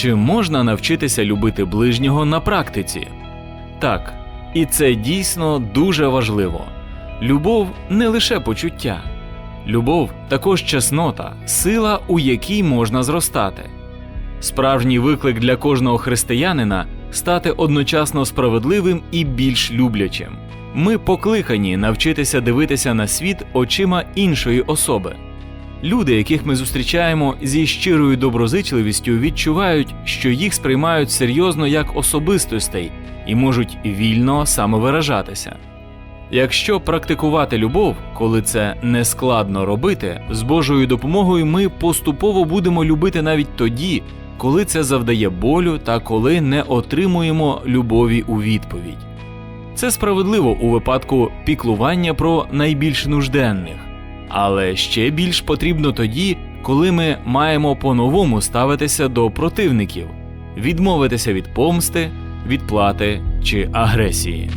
Чи можна навчитися любити ближнього на практиці? Так, і це дійсно дуже важливо. Любов не лише почуття. Любов також чеснота, сила, у якій можна зростати. Справжній виклик для кожного християнина стати одночасно справедливим і більш люблячим. Ми покликані навчитися дивитися на світ очима іншої особи. Люди, яких ми зустрічаємо зі щирою доброзичливістю, відчувають, що їх сприймають серйозно як особистостей і можуть вільно самовиражатися. Якщо практикувати любов, коли це не складно робити, з Божою допомогою ми поступово будемо любити навіть тоді, коли це завдає болю та коли не отримуємо любові у відповідь. Це справедливо у випадку піклування про найбільш нужденних, але ще більш потрібно тоді, коли ми маємо по-новому ставитися до противників, відмовитися від помсти, відплати чи агресії.